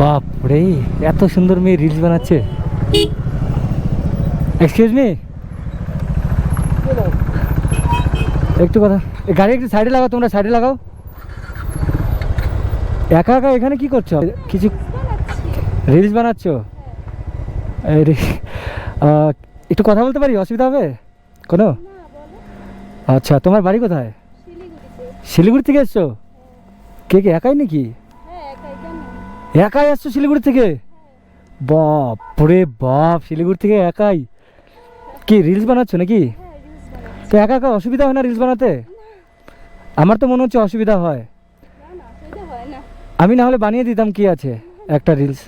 বাপ রে এত সুন্দর মেয়ে রিলস বানাচ্ছে। এক্সকিউজ মি একটু কথা গাড়ি একটু সাইডে লাগাও তোমরা সাইডে লাগাও। একা একা এখানে কি করছ? কিছু রিলস বানাচ্ছ? একটু কথা বলতে পারি? অসুবিধা হবে? কোনো? আচ্ছা তোমার বাড়ি কোথায়? শিলিগুড়ি থেকে এসছো? কে কে একাই নাকি? একাই আসছো শিলিগুড়ি থেকে? বাপ রে বাপ, শিলিগুড়ি থেকে একাই? কি রিলস বানাচ্ছ নাকি? তো একা একা অসুবিধা হয় না রিলস বানাতে? আমার তো মনে হচ্ছে অসুবিধা হয়। আমি না হলে বানিয়ে দিতাম কি আছে একটা রিলস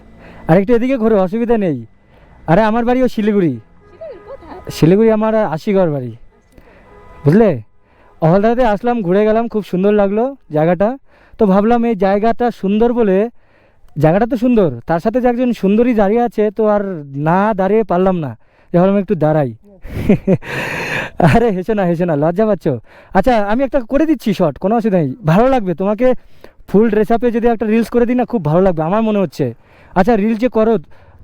আর একটু এদিকে ঘুরে, অসুবিধা নেই। আরে আমার বাড়িও শিলিগুড়ি। শিলিগুড়ি আমার আশিগড় বাড়ি। বুঝলে? অহলদাতে আসলাম, ঘুরে গেলাম, খুব সুন্দর লাগল জায়গাটা। তো ভাবলাম এই জায়গাটা সুন্দর বলে জায়গাটা তো সুন্দর তার সাথে যে একজন সুন্দরী দাঁড়িয়ে আছে তো আর না দাঁড়িয়ে পারলাম না। যে ভাবলাম একটু দাঁড়াই। আরে হেসে না হেসে না লজ্জা পাচ্ছ? আচ্ছা আমি একটা করে দিচ্ছি শর্ট কোনো অসুবিধা নেই। ভালো লাগবে তোমাকে ফুল ড্রেস আপে যদি একটা রিলস করে দিই না খুব ভালো লাগবে আমার মনে হচ্ছে। আচ্ছা রিলস যে করো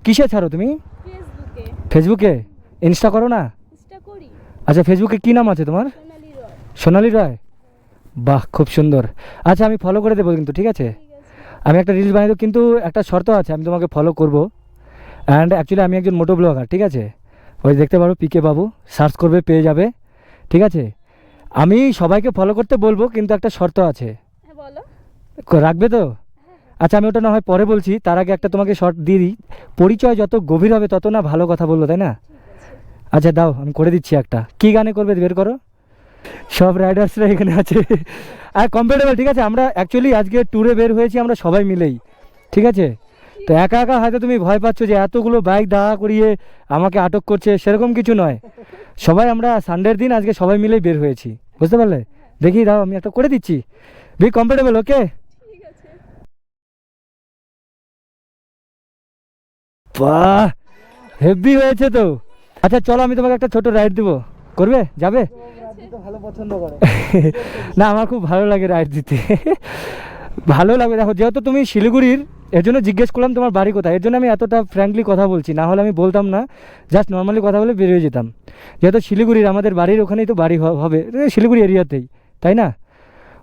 কিসে ছাড়ো তুমি? ফেসবুকে ইনস্টা করো না? আচ্ছা ফেসবুকে কী নাম আছে তোমার? সোনালি রয়। বাহ খুব সুন্দর। আচ্ছা আমি ফলো করে দেবো কিন্তু ঠিক আছে? আমি একটা রিলস বানিয়ে দেবো কিন্তু একটা শর্ত আছে আমি তোমাকে ফলো করব। অ্যান্ড অ্যাকচুয়ালি আমি একজন মোটো ব্লগার ঠিক আছে? ওই দেখতে পারো পিকে বাবু সার্চ করবে পেয়ে যাবে ঠিক আছে? আমি সবাইকে ফলো করতে বলব কিন্তু একটা শর্ত আছে। হ্যাঁ রাখবে তো? আচ্ছা আমি ওটা না হয় পরে বলছি তার আগে একটা তোমাকে শর্ট দিয়ে দিই। পরিচয় যত গভীর হবে তত না ভালো কথা বলব তাই না? আচ্ছা দাও আমি করে দিচ্ছি একটা। কি গানে করবে বের করো? সব রাইডার্সরা এখানে আছে। আর কমফোর্টেবল ঠিক আছে? আমরা অ্যাকচুয়ালি আজকে ট্যুরে বের হয়েছি, আমরা সবাই মিলেই, ঠিক আছে? তো একা একা হয়তো তুমি ভয় পাচ্ছ যে এতগুলো বাইক দাঁড়া করিয়ে আমাকে আটক করছে, সেরকম কিছু নয়। সবাই আমরা সানডের দিন আজকে সবাই মিলেই বের হয়েছি, বুঝতে পারলে? দেখি, দাও, আমি একটা করে দিচ্ছি। বি কমফোর্টেবল ওকে বাহ হেভি হয়েছে তো। আচ্ছা চলো, আমি তোমাকে একটা ছোট রাইড দেবো। করবে? যাবে? না আমার খুব ভালো লাগে রাইড দিতে। ভালো লাগবে দেখো যেহেতু তুমি শিলিগুড়ির এর জন্য জিজ্ঞেস করলাম তোমার বাড়ি কোথায়। এর জন্য আমি এতটা ফ্র্যাঙ্কলি কথা বলছি না হলে আমি বলতাম না। জাস্ট নর্মালি কথা বলে বেরিয়ে যেতাম। যেহেতু শিলিগুড়ির আমাদের বাড়ির ওখানেই তো বাড়ি হবে। শিলিগুড়ি এরিয়াতেই তাই না?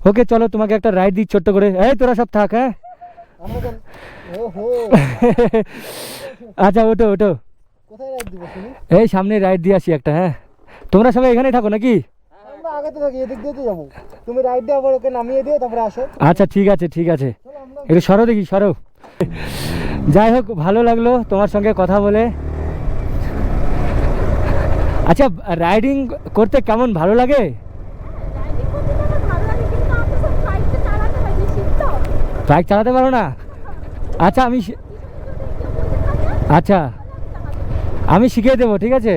ওকে চলো তোমাকে একটা রাইড দিই ছোট্ট করে। এই তোরা সব থাক হ্যাঁ? আচ্ছা ওটো ওটো এই সামনে রাইড দিয়ে আসি একটা হ্যাঁ? তোমরা সবাই এখানেই থাকো নাকি? আমরা আগে তো থাকি এদিক দিয়ে তো যাব। তুমি রাইড দিয়ে আবার ওকে নামিয়ে দিও তারপরে আসো। আচ্ছা ঠিক আছে ঠিক আছে। একটু সরো দেখি সরো। যাই হোক ভালো লাগল তোমার সঙ্গে কথা বলে। আচ্ছা রাইডিং করতে কেমন ভালো লাগে? রাইডিং করতে তো আমার ভালো লাগে কিন্তু আমি সব বাইকটা চালাতে বেশি তো। বাইক চালাতে পারো না? আচ্ছা আমি আচ্ছা। আমি শিখিয়ে দেবো ঠিক আছে?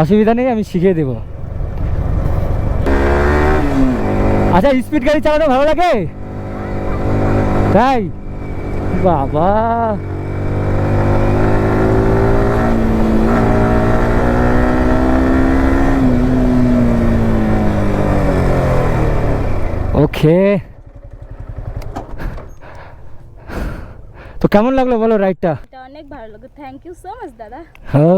অসুবিধা নেই আমি শিখিয়ে দেবো। আচ্ছা স্পিড গাড়ি চালাতে ভালো লাগে? তাই? বাবা। ওকে। তো কেমন লাগল বলো রাইডটা অনেক ভালো লাগে থ্যাংক ইউ সো মাচ দাদা।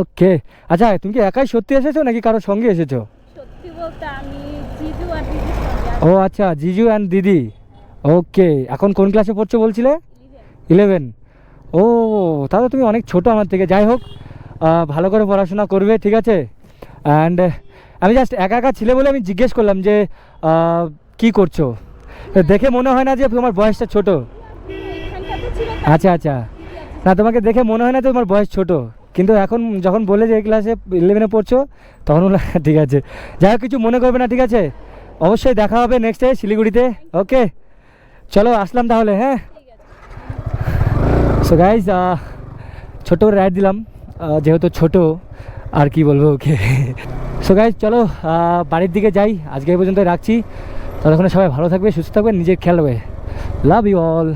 ওকে। আচ্ছা তুমি কি একাই সত্যি এসেছ নাকি কারোর সঙ্গে এসেছ? সত্যি বলতে আমি জিজু আর দিদির সঙ্গে ও আচ্ছা জিজু অ্যান্ড দিদি। ওকে এখন কোন ক্লাসে পড়ছো বলছিলে? ইলেভেন ও, তাহলে তুমি অনেক ছোট আমার থেকে। যাই হোক ভালো করে পড়াশোনা করবে, ঠিক আছে? অ্যান্ড আমি জাস্ট একা একা ছিলে বলে আমি জিজ্ঞেস করলাম যে কি করছ? দেখে মনে হয় না যে তোমার বয়সটা ছোট। আচ্ছা আচ্ছা। না, তোমাকে দেখে মনে হয় না যে তোমার বয়স ছোট। কিন্তু এখন যখন বলে যে ক্লাসে ইলেভেনে পড়ছো, তখন ঠিক আছে। যাই হোক, কিছু মনে করবে না, ঠিক আছে? অবশ্যই দেখা হবে নেক্সট ডে শিলিগুড়িতে। ওকে চলো আসলাম তাহলে হ্যাঁ? সো গাইজ ছোটো রাইড দিলাম। যেহেতু ছোট, আর কি বলব ওকে? সো গাইজ চলো বাড়ির দিকে যাই। আজকে এই পর্যন্ত রাখছি। ততক্ষণে সবাই ভালো থাকবে, সুস্থ থাকবে, নিজের খেয়াল লাভ ইউ অল